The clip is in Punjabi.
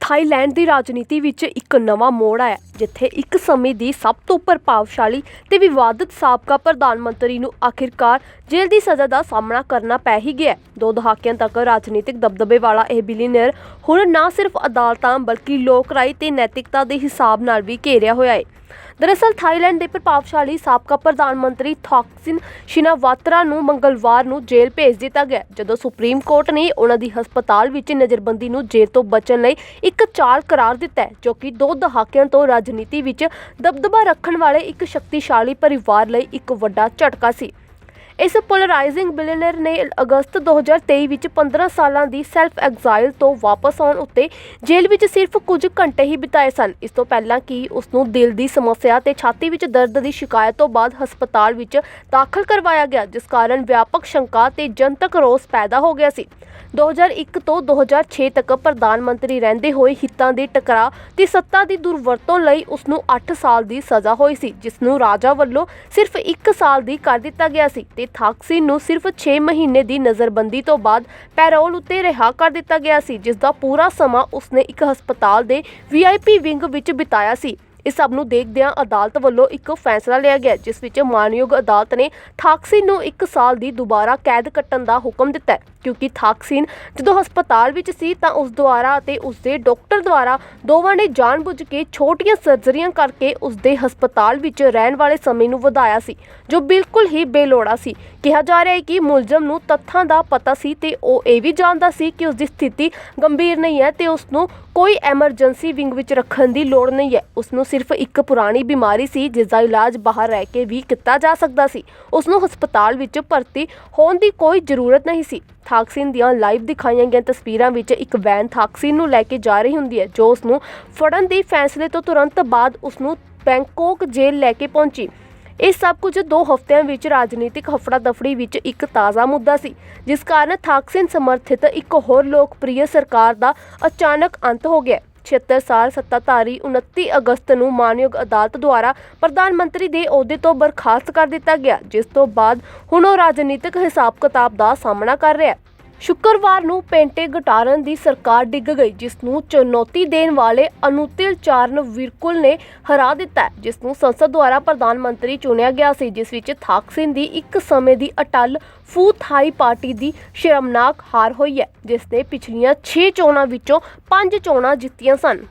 ਥਾਈਲੈਂਡ ਦੀ ਰਾਜਨੀਤੀ ਵਿੱਚ ਇੱਕ ਨਵਾਂ ਮੋੜ ਆਇਆ। ਜਿੱਥੇ ਇੱਕ ਸਮੇਂ ਦੀ ਸਭ ਤੋਂ ਪ੍ਰਭਾਵਸ਼ਾਲੀ ਤੇ ਵਿਵਾਦਤ ਸਾਬਕਾ ਪ੍ਰਧਾਨ ਮੰਤਰੀ ਨੂੰ ਆਖਿਰਕਾਰ ਜੇਲ੍ਹ ਦੀ ਸਜ਼ਾ ਦਾ ਸਾਹਮਣਾ ਕਰਨਾ ਪੈ ਹੀ ਗਿਆ ਦੋ ਦਹਾਕਿਆਂ ਤੱਕ ਰਾਜਨੀਤਿਕ ਦਬਦਬੇ ਵਾਲਾ ਇਹ ਬਿਲੀਨੀਅਰ ਹੁਣ ਨਾ ਸਿਰਫ ਅਦਾਲਤਾਂ ਬਲਕਿ ਲੋਕ ਰਾਏ ਤੇ ਨੈਤਿਕਤਾ ਦੇ ਹਿਸਾਬ ਨਾਲ ਵੀ ਘੇਰਿਆ ਹੋਇਆ ਹੈ। ਦਰਅਸਲ ਥਾਈਲੈਂਡ ਦੇ ਪ੍ਰਭਾਵਸ਼ਾਲੀ ਸਾਬਕਾ ਪ੍ਰਧਾਨ ਮੰਤਰੀ ਥਾਕਸਿਨ ਸ਼ਿਨਾਵਾਤਰਾ ਨੂੰ ਮੰਗਲਵਾਰ ਨੂੰ ਜੇਲ੍ਹ ਭੇਜ ਦਿੱਤਾ ਗਿਆ ਜਦੋਂ ਸੁਪਰੀਮ ਕੋਰਟ ਨੇ ਉਹਨਾਂ ਦੀ ਹਸਪਤਾਲ ਵਿੱਚ ਨਜ਼ਰਬੰਦੀ ਨੂੰ ਜੇਲ੍ਹ ਤੋਂ ਬਚਣ ਲਈ ਇੱਕ ਚਾਲ ਕਰਾਰ ਦਿੱਤਾ ਜੋ ਕਿ ਦੋ ਦਹਾਕਿਆਂ ਤੋਂ ਰਾਜਨੀਤੀ ਵਿੱਚ ਦਬਦਬਾ ਰੱਖਣ ਵਾਲੇ ਇੱਕ ਸ਼ਕਤੀਸ਼ਾਲੀ ਪਰਿਵਾਰ ਲਈ ਇੱਕ ਵੱਡਾ ਝਟਕਾ ਸੀ। ਇਸ ਪੋਲਰਾਈਜ਼ਿੰਗ ਬਿਲੀਨਰ ਨੇ ਅਗਸਤ 2023 ਵਿੱਚ 15 ਸਾਲਾਂ ਦੀ ਸੈਲਫ ਐਗਜ਼ਾਈਲ ਤੋਂ ਵਾਪਸ ਆਉਣ ਉੱਤੇ ਜੇਲ੍ਹ ਵਿੱਚ ਸਿਰਫ ਕੁਝ ਘੰਟੇ ਹੀ ਬਿਤਾਏ ਸਨ। ਇਸ ਤੋਂ ਪਹਿਲਾਂ ਕਿ ਉਸ ਨੂੰ ਦਿਲ ਦੀ ਸਮੱਸਿਆ ਤੇ ਛਾਤੀ ਵਿੱਚ ਦਰਦ ਦੀ ਸ਼ਿਕਾਇਤ ਤੋਂ ਬਾਅਦ ਹਸਪਤਾਲ ਵਿੱਚ ਦਾਖਲ ਕਰਵਾਇਆ ਗਿਆ, ਜਿਸ ਕਾਰਨ ਵਿਆਪਕ ਸ਼ੰਕਾ ਤੇ ਜਨਤਕ ਰੋਸ ਪੈਦਾ ਹੋ ਗਿਆ ਸੀ। 2001 ਤੋਂ 2006 ਤੱਕ ਪ੍ਰਧਾਨ ਮੰਤਰੀ ਰਹਿੰਦੇ ਹੋਏ ਹਿੱਤਾਂ ਦੇ ਟਕਰਾਅ ਤੇ ਸੱਤਾ ਦੀ ਦੁਰਵਰਤੋਂ ਲਈ ਉਸ ਨੂੰ 8 ਸਾਲ ਦੀ ਸਜ਼ਾ ਹੋਈ ਸੀ ਜਿਸ ਨੂੰ ਰਾਜਾ ਵੱਲੋਂ ਸਿਰਫ 1 ਸਾਲ ਦੀ ਕਰ ਦਿੱਤਾ ਗਿਆ ਸੀ ਤੇ ਥਾਕਸਿਨ ਨੂੰ ਸਿਰਫ 6 ਮਹੀਨੇ ਦੀ ਨਜ਼ਰਬੰਦੀ ਤੋਂ ਬਾਅਦ ਪੈਰੋਲ ਉੱਤੇ ਰਿਹਾ ਕਰ ਦਿੱਤਾ ਗਿਆ ਸੀ, ਜਿਸ ਦਾ ਪੂਰਾ ਸਮਾਂ ਉਸਨੇ ਇੱਕ ਹਸਪਤਾਲ ਦੇ ਵੀਆਈਪੀ ਵਿੰਗ ਵਿੱਚ ਬਿਤਾਇਆ ਸੀ। ਇਸ ਸਭ ਨੂੰ ਦੇਖਦਿਆਂ ਅਦਾਲਤ ਵੱਲੋਂ ਇੱਕ ਫੈਸਲਾ ਲਿਆ ਗਿਆ, ਜਿਸ ਵਿੱਚ ਮਾਨਯੋਗ ਅਦਾਲਤ ਨੇ ਥਾਕਸਿਨ ਨੂੰ 1 ਸਾਲ ਦੀ ਦੁਬਾਰਾ ਕੈਦ ਕੱਟਣ ਦਾ ਹੁਕਮ ਦਿੱਤਾ ਕਿਉਂਕਿ ਥਾਕਸਿਨ ਜਦੋਂ ਹਸਪਤਾਲ ਵਿੱਚ ਸੀ ਤਾਂ ਉਸ ਦੁਆਰਾ ਅਤੇ ਉਸ ਦੇ ਡਾਕਟਰ ਦੁਆਰਾ ਦੋਵਾਂ ਨੇ ਜਾਣਬੁੱਝ ਕੇ ਛੋਟੀਆਂ ਸਰਜਰੀਆਂ ਕਰਕੇ ਉਸ ਦੇ ਹਸਪਤਾਲ ਵਿੱਚ ਰਹਿਣ ਵਾਲੇ ਸਮੇਂ ਨੂੰ ਵਧਾਇਆ ਸੀ, ਜੋ ਬਿਲਕੁਲ ਹੀ ਬੇਲੋੜਾ ਸੀ। ਕਿਹਾ ਜਾ ਰਿਹਾ ਹੈ ਕਿ ਮੁਲਜ਼ਮ ਨੂੰ ਤੱਥਾਂ ਦਾ ਪਤਾ ਸੀ ਤੇ ਉਹ ਇਹ ਵੀ ਜਾਣਦਾ ਸੀ ਕਿ ਉਸ ਦੀ ਸਥਿਤੀ ਗੰਭੀਰ ਨਹੀਂ ਹੈ ਤੇ ਉਸ ਨੂੰ ਕੋਈ ਐਮਰਜੈਂਸੀ ਵਿੰਗ ਵਿੱਚ ਰੱਖਣ ਦੀ ਲੋੜ ਨਹੀਂ ਹੈ। ਉਸ ਨੂੰ ਸਿਰਫ ਇੱਕ ਪੁਰਾਣੀ ਬਿਮਾਰੀ ਸੀ ਜਿਸ ਦਾ ਇਲਾਜ ਬਾਹਰ ਰਹਿ ਕੇ ਵੀ ਕੀਤਾ ਜਾ ਸਕਦਾ ਸੀ। ਉਸ ਨੂੰ ਹਸਪਤਾਲ ਵਿੱਚ ਭਰਤੀ ਹੋਣ ਦੀ ਕੋਈ ਜ਼ਰੂਰਤ ਨਹੀਂ ਸੀ। ਥਾਕਸਿਨ ਦੀਆਂ ਲਾਈਵ ਦਿਖਾਈਆਂ ਗਈਆਂ ਤਸਵੀਰਾਂ ਵਿੱਚ ਇੱਕ ਵੈਨ ਥਾਕਸਿਨ ਨੂੰ ਲੈ ਕੇ ਜਾ ਰਹੀ ਹੁੰਦੀ ਹੈ, ਜੋ ਉਸ ਨੂੰ ਫੜਨ ਦੇ ਫੈਸਲੇ ਤੋਂ ਤੁਰੰਤ ਬਾਅਦ ਉਸ ਨੂੰ ਬੈਂਕਾਕ ਜੇਲ੍ਹ ਲੈ ਕੇ ਪਹੁੰਚੀ। ਇਹ ਸਭ ਕੁਝ ਦੋ ਹਫ਼ਤਿਆਂ ਵਿੱਚ ਰਾਜਨੀਤਿਕ ਹਫੜਾ ਦਫੜੀ ਵਿੱਚ ਇੱਕ ਤਾਜ਼ਾ ਮੁੱਦਾ ਸੀ, ਜਿਸ ਕਾਰਨ ਥਾਕਸਿਨ ਸਮਰਥਿਤ ਇੱਕ ਹੋਰ ਲੋਕਪ੍ਰਿਯ ਸਰਕਾਰ ਦਾ ਅਚਾਨਕ ਅੰਤ ਹੋ ਗਿਆ। 76 ਸਾਲ ਸੱਤਾਧਾਰੀ 29 ਅਗਸਤ ਨੂੰ ਮਾਨਯੋਗ ਅਦਾਲਤ ਦੁਆਰਾ ਪ੍ਰਧਾਨ ਮੰਤਰੀ ਦੇ ਅਹੁਦੇ ਤੋਂ ਬਰਖਾਸਤ ਕਰ ਦਿੱਤਾ ਗਿਆ, ਜਿਸ ਤੋਂ ਬਾਅਦ ਹੁਣ ਉਹ ਰਾਜਨੀਤਿਕ ਹਿਸਾਬ ਕਿਤਾਬ ਦਾ ਸਾਹਮਣਾ ਕਰ ਰਿਹਾ ਹੈ। ਸ਼ੁੱਕਰਵਾਰ ਨੂੰ ਪੈਂਟੇ ਗਟਾਰਨ ਦੀ ਸਰਕਾਰ ਡਿੱਗ ਗਈ, ਜਿਸ ਨੂੰ ਚੁਣੌਤੀ ਦੇਣ ਵਾਲੇ ਅਨੁਤਿਲ ਚਾਰਨ ਵਿਰਕੁਲ ਨੇ ਹਰਾ ਦਿੱਤਾ ਜਿਸ ਨੂੰ ਸੰਸਦ ਦੁਆਰਾ ਪ੍ਰਧਾਨ ਮੰਤਰੀ ਚੁਣਿਆ ਗਿਆ ਸੀ, ਜਿਸ ਵਿੱਚ ਥਾਕਸਿਨ ਦੀ ਇੱਕ ਸਮੇਂ ਦੀ ਅਟਲ ਫੂ ਥਾਈ ਪਾਰਟੀ ਦੀ ਸ਼ਰਮਨਾਕ ਹਾਰ ਹੋਈ ਹੈ, ਜਿਸ ਨੇ ਪਿਛਲੀਆਂ 6 ਚੋਣਾਂ ਵਿੱਚੋਂ 5 ਚੋਣਾਂ ਜਿੱਤੀਆਂ ਸਨ।